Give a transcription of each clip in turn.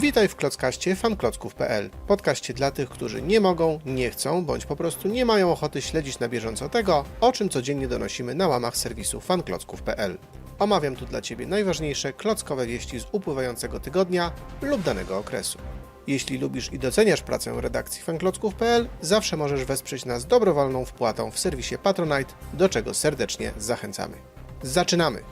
Witaj w Klockaście fanklocków.pl, podcaście dla tych, którzy nie mogą, nie chcą, bądź po prostu nie mają ochoty śledzić na bieżąco tego, o czym codziennie donosimy na łamach serwisu fanklocków.pl. Omawiam tu dla Ciebie najważniejsze klockowe wieści z upływającego tygodnia lub danego okresu. Jeśli lubisz i doceniasz pracę redakcji fanklocków.pl, zawsze możesz wesprzeć nas dobrowolną wpłatą w serwisie Patronite, do czego serdecznie zachęcamy. Zaczynamy!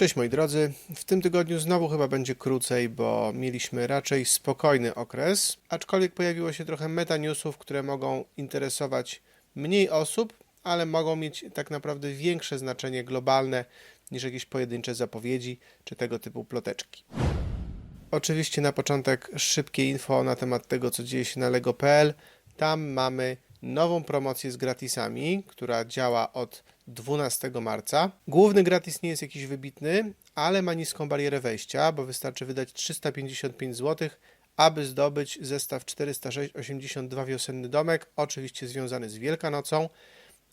Cześć moi drodzy. W tym tygodniu znowu chyba będzie krócej, bo mieliśmy raczej spokojny okres, aczkolwiek pojawiło się trochę meta-newsów, które mogą interesować mniej osób, ale mogą mieć tak naprawdę większe znaczenie globalne niż jakieś pojedyncze zapowiedzi czy tego typu ploteczki. Oczywiście na początek szybkie info na temat tego, co dzieje się na lego.pl. Tam mamy nową promocję z gratisami, która działa od 12 marca. Główny gratis nie jest jakiś wybitny, ale ma niską barierę wejścia, bo wystarczy wydać 355 zł, aby zdobyć zestaw 406,82 wiosenny domek, oczywiście związany z Wielkanocą,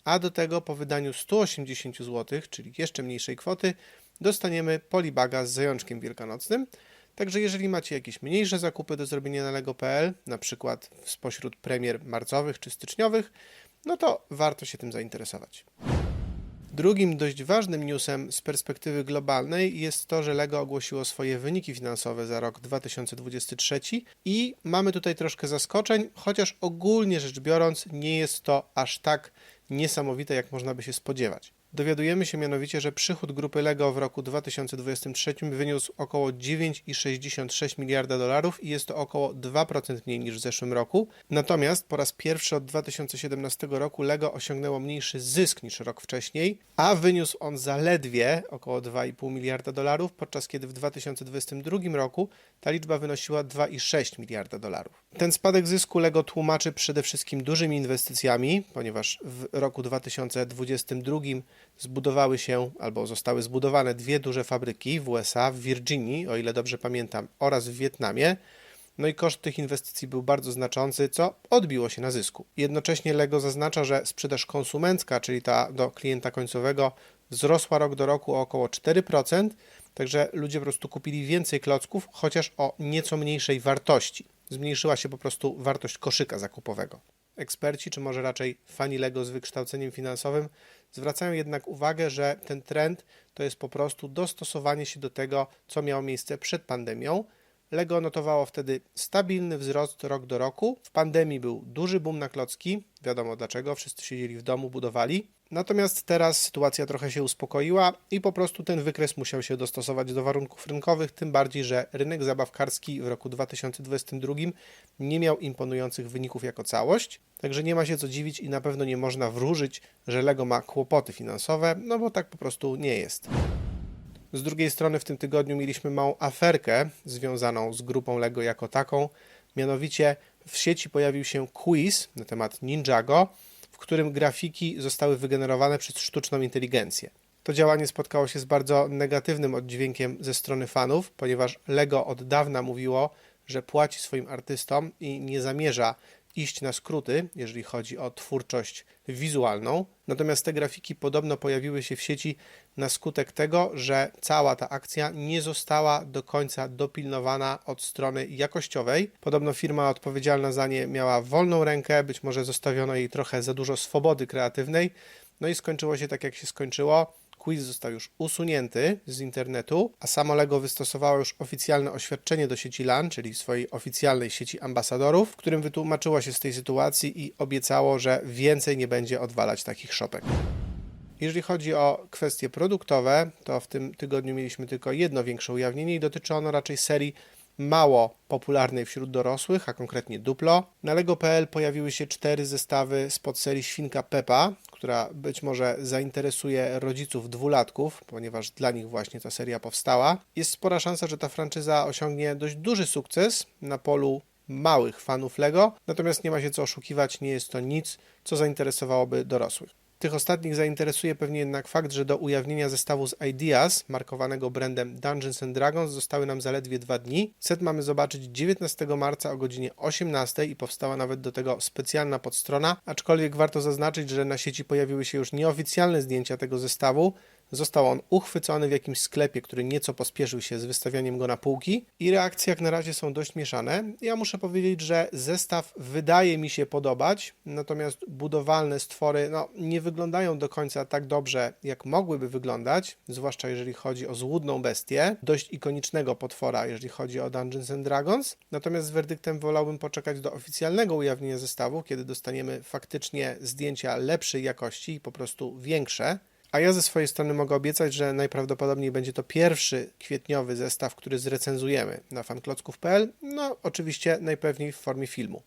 a do tego po wydaniu 180 zł, czyli jeszcze mniejszej kwoty, dostaniemy polibaga z zajączkiem wielkanocnym. Także jeżeli macie jakieś mniejsze zakupy do zrobienia na lego.pl, na przykład spośród premier marcowych czy styczniowych, no to warto się tym zainteresować. Drugim dość ważnym newsem z perspektywy globalnej jest to, że LEGO ogłosiło swoje wyniki finansowe za rok 2023 i mamy tutaj troszkę zaskoczeń, chociaż ogólnie rzecz biorąc nie jest to aż tak niesamowite, jak można by się spodziewać. Dowiadujemy się mianowicie, że przychód grupy LEGO w roku 2023 wyniósł około 9,66 miliarda dolarów i jest to około 2% mniej niż w zeszłym roku. Natomiast po raz pierwszy od 2017 roku LEGO osiągnęło mniejszy zysk niż rok wcześniej, a wyniósł on zaledwie około 2,5 miliarda dolarów, podczas kiedy w 2022 roku ta liczba wynosiła 2,6 miliarda dolarów. Ten spadek zysku LEGO tłumaczy przede wszystkim dużymi inwestycjami, ponieważ w roku 2022 zbudowały się albo zostały zbudowane dwie duże fabryki w USA, w Virginii, o ile dobrze pamiętam, oraz w Wietnamie. No i koszt tych inwestycji był bardzo znaczący, co odbiło się na zysku. Jednocześnie Lego zaznacza, że sprzedaż konsumencka, czyli ta do klienta końcowego, wzrosła rok do roku o około 4%, także ludzie po prostu kupili więcej klocków, chociaż o nieco mniejszej wartości. Zmniejszyła się po prostu wartość koszyka zakupowego. Eksperci, czy może raczej fani Lego z wykształceniem finansowym, zwracają jednak uwagę, że ten trend to jest po prostu dostosowanie się do tego, co miało miejsce przed pandemią. Lego notowało wtedy stabilny wzrost rok do roku. W pandemii był duży boom na klocki, wiadomo dlaczego, wszyscy siedzieli w domu, budowali. Natomiast teraz sytuacja trochę się uspokoiła i po prostu ten wykres musiał się dostosować do warunków rynkowych, tym bardziej, że rynek zabawkarski w roku 2022 nie miał imponujących wyników jako całość. Także nie ma się co dziwić i na pewno nie można wróżyć, że Lego ma kłopoty finansowe, no bo tak po prostu nie jest. Z drugiej strony w tym tygodniu mieliśmy małą aferkę związaną z grupą Lego jako taką. Mianowicie w sieci pojawił się quiz na temat Ninjago, w którym grafiki zostały wygenerowane przez sztuczną inteligencję. To działanie spotkało się z bardzo negatywnym oddźwiękiem ze strony fanów, ponieważ Lego od dawna mówiło, że płaci swoim artystom i nie zamierza iść na skróty, jeżeli chodzi o twórczość wizualną. Natomiast te grafiki podobno pojawiły się w sieci na skutek tego, że cała ta akcja nie została do końca dopilnowana od strony jakościowej. Podobno firma odpowiedzialna za nie miała wolną rękę, być może zostawiono jej trochę za dużo swobody kreatywnej. No i skończyło się tak, jak się skończyło quiz został już usunięty z internetu, a samo Lego wystosowało już oficjalne oświadczenie do sieci LAN, czyli swojej oficjalnej sieci ambasadorów, w którym wytłumaczyło się z tej sytuacji i obiecało, że więcej nie będzie odwalać takich szopek. Jeżeli chodzi o kwestie produktowe, to w tym tygodniu mieliśmy tylko jedno większe ujawnienie i dotyczy ono raczej serii mało popularnej wśród dorosłych, a konkretnie Duplo. Na Lego.pl pojawiły się cztery zestawy z podserii Świnka Peppa, która być może zainteresuje rodziców dwulatków, ponieważ dla nich właśnie ta seria powstała. Jest spora szansa, że ta franczyza osiągnie dość duży sukces na polu małych fanów Lego, natomiast nie ma się co oszukiwać, nie jest to nic, co zainteresowałoby dorosłych. Tych ostatnich zainteresuje pewnie jednak fakt, że do ujawnienia zestawu z Ideas, markowanego brandem Dungeons Dragons, zostały nam zaledwie dwa dni. Set mamy zobaczyć 19 marca o godzinie 18 i powstała nawet do tego specjalna podstrona, aczkolwiek warto zaznaczyć, że na sieci pojawiły się już nieoficjalne zdjęcia tego zestawu, Został on uchwycony w jakimś sklepie, który nieco pospieszył się z wystawianiem go na półki i reakcje jak na razie są dość mieszane. Ja muszę powiedzieć, że zestaw wydaje mi się podobać, natomiast budowalne stwory no, nie wyglądają do końca tak dobrze, jak mogłyby wyglądać, zwłaszcza jeżeli chodzi o złudną bestię, dość ikonicznego potwora, jeżeli chodzi o Dungeons and Dragons. Natomiast z werdyktem wolałbym poczekać do oficjalnego ujawnienia zestawu, kiedy dostaniemy faktycznie zdjęcia lepszej jakości i po prostu większe. A ja ze swojej strony mogę obiecać, że najprawdopodobniej będzie to pierwszy kwietniowy zestaw, który zrecenzujemy na fanklocków.pl, no oczywiście najpewniej w formie filmu.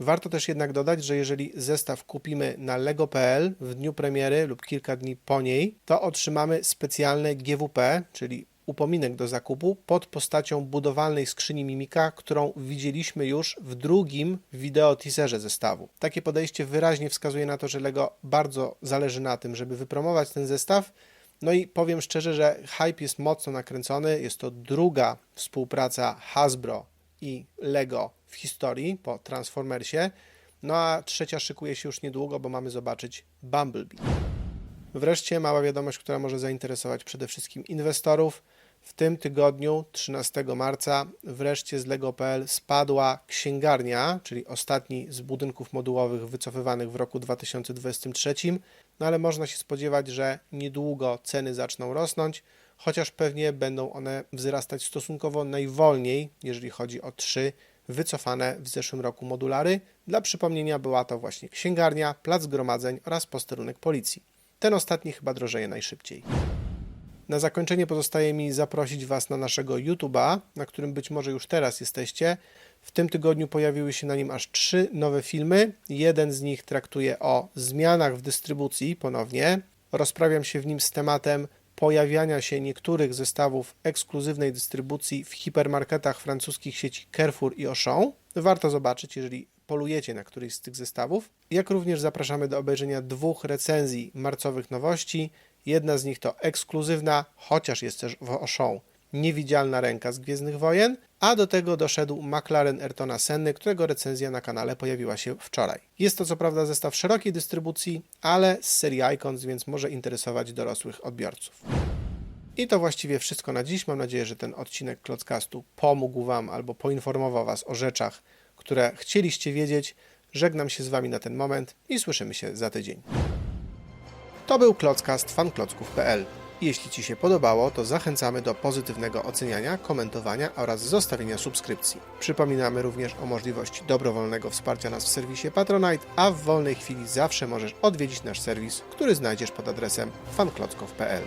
Warto też jednak dodać, że jeżeli zestaw kupimy na lego.pl w dniu premiery lub kilka dni po niej, to otrzymamy specjalne GWP, czyli upominek do zakupu pod postacią budowalnej skrzyni Mimika, którą widzieliśmy już w drugim wideo teaserze zestawu. Takie podejście wyraźnie wskazuje na to, że LEGO bardzo zależy na tym, żeby wypromować ten zestaw. No i powiem szczerze, że hype jest mocno nakręcony. Jest to druga współpraca Hasbro i LEGO w historii po Transformersie. No a trzecia szykuje się już niedługo, bo mamy zobaczyć Bumblebee. Wreszcie mała wiadomość, która może zainteresować przede wszystkim inwestorów. W tym tygodniu, 13 marca, wreszcie z Lego.pl spadła księgarnia, czyli ostatni z budynków modułowych wycofywanych w roku 2023. No ale można się spodziewać, że niedługo ceny zaczną rosnąć, chociaż pewnie będą one wzrastać stosunkowo najwolniej, jeżeli chodzi o trzy wycofane w zeszłym roku modulary. Dla przypomnienia była to właśnie księgarnia, plac zgromadzeń oraz posterunek policji. Ten ostatni chyba drożeje najszybciej. Na zakończenie pozostaje mi zaprosić Was na naszego YouTube'a, na którym być może już teraz jesteście. W tym tygodniu pojawiły się na nim aż trzy nowe filmy. Jeden z nich traktuje o zmianach w dystrybucji ponownie. Rozprawiam się w nim z tematem pojawiania się niektórych zestawów ekskluzywnej dystrybucji w hipermarketach francuskich sieci Carrefour i Auchan. Warto zobaczyć, jeżeli polujecie na któryś z tych zestawów. Jak również zapraszamy do obejrzenia dwóch recenzji marcowych nowości. Jedna z nich to ekskluzywna, chociaż jest też w Auchan, niewidzialna ręka z Gwiezdnych Wojen, a do tego doszedł McLaren Ayrtona Senny, którego recenzja na kanale pojawiła się wczoraj. Jest to co prawda zestaw szerokiej dystrybucji, ale z serii Icons, więc może interesować dorosłych odbiorców. I to właściwie wszystko na dziś. Mam nadzieję, że ten odcinek Klockastu pomógł Wam albo poinformował Was o rzeczach, które chcieliście wiedzieć. Żegnam się z Wami na ten moment i słyszymy się za tydzień. To był Klockast fanklocków.pl. Jeśli Ci się podobało, to zachęcamy do pozytywnego oceniania, komentowania oraz zostawienia subskrypcji. Przypominamy również o możliwości dobrowolnego wsparcia nas w serwisie Patronite, a w wolnej chwili zawsze możesz odwiedzić nasz serwis, który znajdziesz pod adresem fanklocków.pl.